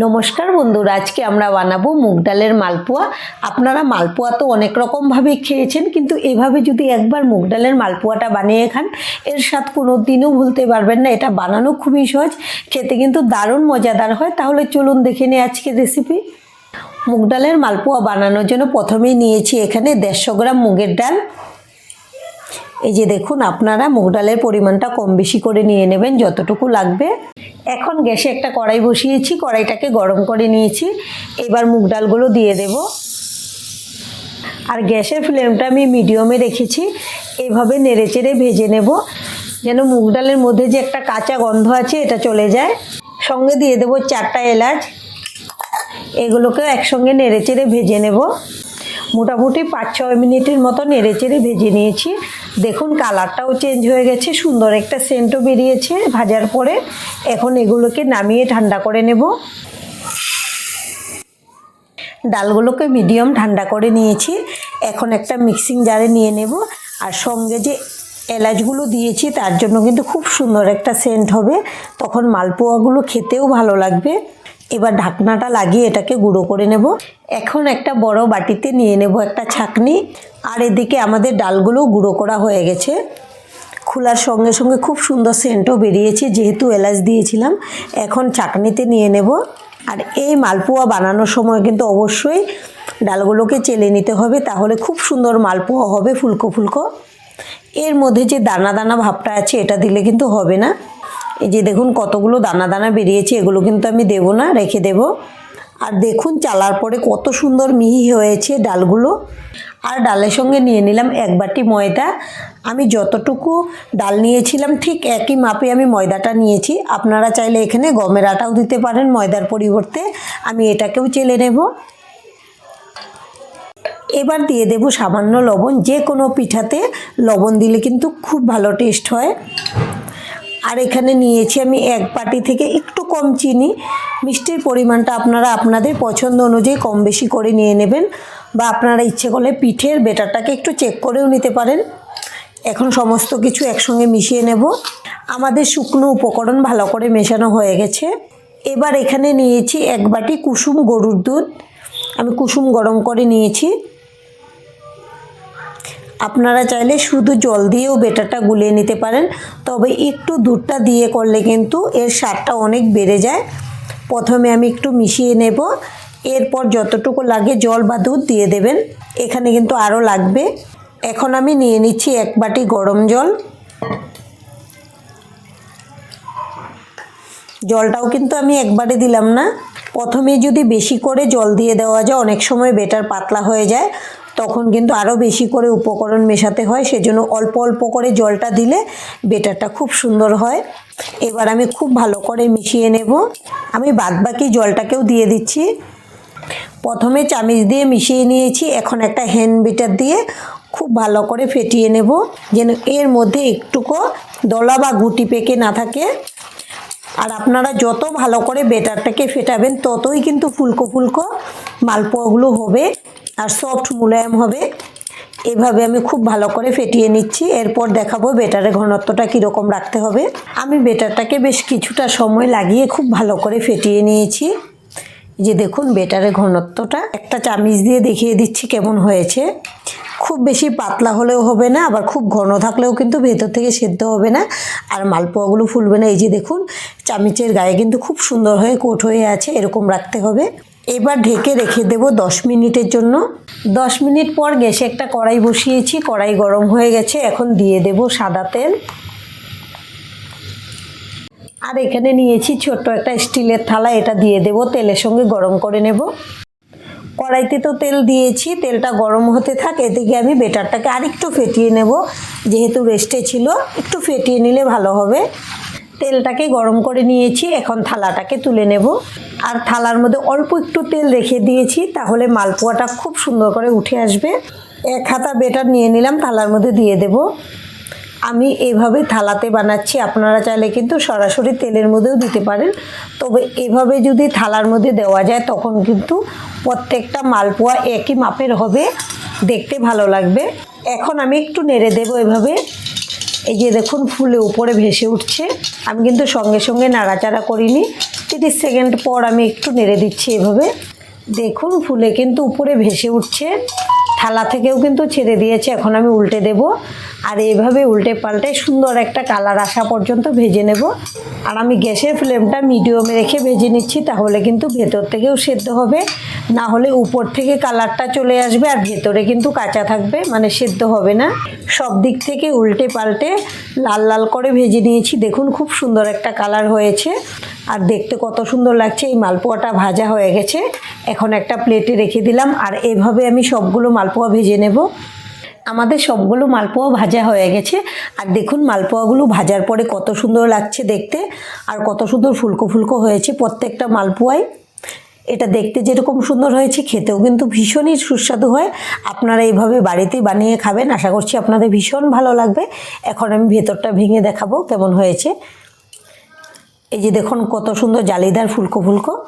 নমস্কার বন্ধুরা, আজকে আমরা বানাবো মুগ ডালের মালপোয়া। আপনারা মালপোয়া তো অনেক রকমভাবে খেয়েছেন, কিন্তু এভাবে যদি একবার মুগ ডালের মালপোয়াটা বানিয়ে খান, এর স্বাদ কোনো দিনও ভুলতে পারবেন না। এটা বানানো খুবই সহজ, খেতে কিন্তু দারুণ মজাদার হয়। তাহলে চলুন দেখে নিই আজকের রেসিপি মুগ ডালের মালপোয়া বানানোর জন্য প্রথমেই নিয়েছি এখানে দেড়শো গ্রাম মুগের ডাল। এই যে দেখুন, আপনারা মুগ ডালের পরিমাণটা কম বেশি করে নিয়ে নেবেন, যতটুকু লাগবে। এখন গ্যাসে একটা কড়াই বসিয়েছি, কড়াইটাকে গরম করে নিয়েছি। এবার মুগ ডালগুলো দিয়ে দেব। আর গ্যাসের ফ্লেমটা আমি মিডিয়ামে রেখেছি। এভাবে নেড়ে চেড়ে ভেজে নেব, যেন মুগ ডালের মধ্যে যে একটা কাঁচা গন্ধ আছে, এটা চলে যায়। সঙ্গে দিয়ে দেবো চারটা এলাচ। এগুলোকে একসঙ্গে নেড়ে চেড়ে ভেজে নেব। মোটামুটি পাঁচ, ছয় মিনিটের মতো নেড়ে চেড়ে ভেজে নিয়েছি। দেখুন কালারটাও চেঞ্জ হয়ে গেছে, সুন্দর একটা সেন্টও বেরিয়েছে ভাজার পরে। এখন এগুলোকে নামিয়ে ঠান্ডা করে নেব। ডালগুলোকে মিডিয়াম ঠান্ডা করে নিয়েছি। এখন একটা মিক্সিং জারে নিয়ে নেব। আর সঙ্গে যে এলাচগুলো দিয়েছি, তার জন্য কিন্তু খুব সুন্দর একটা সেন্ট হবে। তখন মালপোয়াগুলো খেতেও ভালো লাগবে। এবার ঢাকনাটা লাগিয়ে এটাকে গুঁড়ো করে নেব। এখন একটা বড় বাটিতে নিয়ে নেব একটা ছাকনি। আর এদিকে আমাদের ডালগুলো গুঁড়ো করা হয়ে গেছে। খোলার সঙ্গে সঙ্গে খুব সুন্দর সেন্টও বেরিয়েছে, যেহেতু এলাচ দিয়েছিলাম। এখন চাটনিতে নিয়ে নেব। আর এই মালপোয়া বানানোর সময় কিন্তু অবশ্যই ডালগুলোকে চেলে নিতে হবে, তাহলে খুব সুন্দর মালপোয়া হবে, ফুলকো ফুলকো। এর মধ্যে যে দানা দানা ভাবটা আছে, এটা দিলে কিন্তু হবে না। এই যে দেখুন কতগুলো দানা দানা বেরিয়েছে, এগুলো কিন্তু আমি দেব না, রেখে দেব। আর দেখুন চালার পরে কত সুন্দর মিহি হয়েছে ডালগুলো। আর ডালের সঙ্গে নিয়ে নিলাম এক বাটি ময়দা। আমি যতটুকু ডাল নিয়েছিলাম ঠিক একই মাপে আমি ময়দাটা নিয়েছি। আপনারা চাইলে এখানে গমের আটাও দিতে পারেন ময়দার পরিবর্তে। আমি এটাকেও চেলে নেব। এবার দিয়ে দেব সামান্য লবণ। যে কোনো পিঠাতে লবণ দিলে কিন্তু খুব ভালো টেস্ট হয়। আর এখানে নিয়েছি আমি এক বাটি থেকে একটু কম চিনি। মিষ্টির পরিমাণটা আপনারা আপনাদের পছন্দ অনুযায়ী কম বেশি করে নিয়ে নেবেন বা আপনারা ইচ্ছে করলে পিঠের বেটারটাকে একটু চেক করেও নিতে পারেন। এখন সমস্ত কিছু একসঙ্গে মিশিয়ে নেব। আমাদের শুকনো উপকরণ ভালো করে মেশানো হয়ে গেছে। এবার এখানে নিয়েছি এক বাটি কুসুম গরুর দুধ। আমি কুসুম গরম করে নিয়েছি। আপনারা চাইলে শুধু জল দিয়েও বেটারটা গুলিয়ে নিতে পারেন, তবে একটু দুধটা দিয়ে করলে কিন্তু এর স্বাদটা অনেক বেড়ে যায়। প্রথমে আমি একটু মিশিয়ে নেব, এরপর যতটুকু লাগে জল বা দুধ দিয়ে দেবেন, এখানে কিন্তু আরও লাগবে। এখন আমি নিয়ে নিচ্ছি এক বাটি গরম জল। জলটাও কিন্তু আমি একবারে দিলাম না। প্রথমে যদি বেশি করে জল দিয়ে দেওয়া যায়, অনেক সময় বেটার পাতলা হয়ে যায়। তখন কিন্তু আরও বেশি করে উপকরণ মেশাতে হয়, সেজন্য অল্প অল্প করে জলটা দিলে বেটারটা খুব সুন্দর হয়। এবার আমি খুব ভালো করে মিশিয়ে নেব। আমি বাদবাকি জলটাকেও দিয়ে দিচ্ছি। প্রথমে চামিচ দিয়ে মিশিয়ে নিয়েছি, এখন একটা হ্যান্ড বিটার দিয়ে খুব ভালো করে ফেটিয়ে নেব, যেন এর মধ্যে একটুকু দলা বা গুটি পেকে না থাকে। আর আপনারা যত ভালো করে বেটারটাকে ফেটাবেন, ততই কিন্তু ফুলকো ফুলকো মালপোয়াগুলো হবে। আর সফট মুলায়ম হবে। এভাবে আমি খুব ভালো করে ফেটিয়ে নিচ্ছি। এরপর দেখাবো বেটারের ঘনত্বটা কীরকম রাখতে হবে। আমি বেটারটাকে বেশ কিছুটা সময় লাগিয়ে খুব ভালো করে ফেটিয়ে নিয়েছি। যে দেখুন বেটারের ঘনত্বটা। একটা চামিচ দিয়ে দেখিয়ে দিচ্ছি কেমন হয়েছে। খুব বেশি পাতলা হলেও হবে না, আবার খুব ঘন থাকলেও কিন্তু ভেতর থেকে সেদ্ধ হবে না। আর মালপোয়াগুলো ফুলবে না। এই যে দেখুন, চামিচের গায়ে কিন্তু খুব সুন্দর হয়ে কোট হয়ে আছে, এরকম রাখতে হবে। এবার ঢেকে রেখে দেব দশ মিনিটের জন্য। দশ মিনিট পর গ্যাসে একটা কড়াই বসিয়েছি, কড়াই গরম হয়ে গেছে, এখন দিয়ে দেব সাদা তেল। আর এখানে নিয়েছি ছোট্ট একটা স্টিলের থালা, এটা দিয়ে দেব, তেলের সঙ্গে গরম করে নেব। কড়াইতে তো তেল দিয়েছি, তেলটা গরম হতে থাকে, এদিকে আমি বেটারটাকে আরেকটু ফেটিয়ে নেব, যেহেতু রেস্টে ছিল, একটু ফেটিয়ে নিলে ভালো হবে। তেলটাকে গরম করে নিয়েছি, এখন থালাটাকে তুলে নেব। আর থালার মধ্যে অল্প একটু তেল রেখে দিয়েছি, তাহলে মালপোয়াটা খুব সুন্দর করে উঠে আসবে। এক হাতা বেটার নিয়ে নিলাম, থালার মধ্যে দিয়ে দেব। আমি এভাবে থালাতে বানাচ্ছি, আপনারা চাইলে কিন্তু সরাসরি তেলের মধ্যেও দিতে পারেন। তবে এভাবে যদি থালার মধ্যে দেওয়া যায়, তখন কিন্তু প্রত্যেকটা মালপোয়া একই মাপের হবে। দেখতে ভালো লাগবে। এখন আমি একটু নেড়ে দেবো এভাবে। এই যে দেখুন ফুলে উপরে ভেসে উঠছে। আমি কিন্তু সঙ্গে সঙ্গে নাড়াচাড়া করিনি। তিরিশ সেকেন্ড পর আমি একটু নেড়ে দিচ্ছি এভাবে। দেখুন ফুলে কিন্তু উপরে ভেসে উঠছে। থালা থেকেও কিন্তু ছেড়ে দিয়েছে। এখন আমি উল্টে দেব। আর এইভাবে উল্টে পাল্টে সুন্দর একটা কালার আসা পর্যন্ত ভেজে নেব। আর আমি গ্যাসের ফ্লেমটা মিডিয়ামে রেখে ভেজে নিচ্ছি, তাহলে কিন্তু ভেতর থেকেও সেদ্ধ হবে। না হলে উপর থেকে কালারটা চলে আসবে আর ভেতরে কিন্তু কাঁচা থাকবে মানে সেদ্ধ হবে না। সব দিক থেকে উল্টে পাল্টে লাল লাল করে ভেজে নিয়েছি। দেখুন খুব সুন্দর একটা কালার হয়েছে। আর দেখতে কত সুন্দর লাগছে, এই মালপোয়াটা ভাজা হয়ে গেছে। এখন একটা প্লেটে রেখে দিলাম, আর এভাবে আমি সবগুলো মালপোয়া ভেজে নেব। আমাদের সবগুলো মালপোয়া ভাজা হয়ে গেছে। আর দেখুন, মালপোয়াগুলো ভাজার পরে কত সুন্দর লাগছে দেখতে। আর কত সুন্দর ফুলকো ফুলকো হয়েছে প্রত্যেকটা মালপোয়ায়। এটা দেখতে যেরকম সুন্দর হয়েছে, খেতেও কিন্তু ভীষণই সুস্বাদু হয়। আপনারা এইভাবে বাড়িতে বানিয়ে খাবেন, আশা করছি আপনাদের ভীষণ ভালো লাগবে। এখন আমি ভেতরটা ভেঙে দেখাবো কেমন হয়েছে। এই যে দেখুন, কত সুন্দর জালিদার ফুলকো ফুলকো।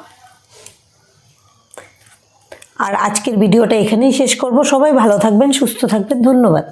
আর আজকের ভিডিওটা এখানেই শেষ করব। সবাই ভালো থাকবেন সুস্থ থাকবেন। ধন্যবাদ।